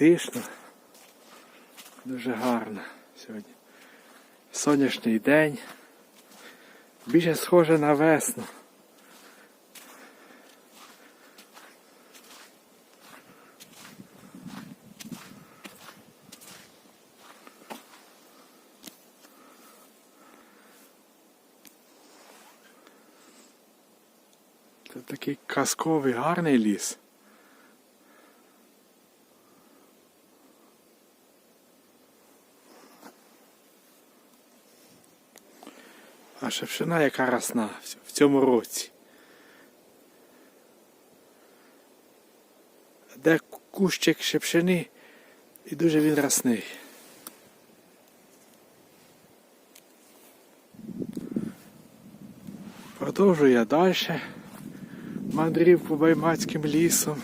затишно. Дуже гарно сьогодні. Сонячний день. Більше схоже на весну. Це такий казковий гарний ліс. А шепшина яка росна в- в цьому році. Де кущик шепшини і дуже він росний. Продовжую я далі мандрівку баймацьким лісом.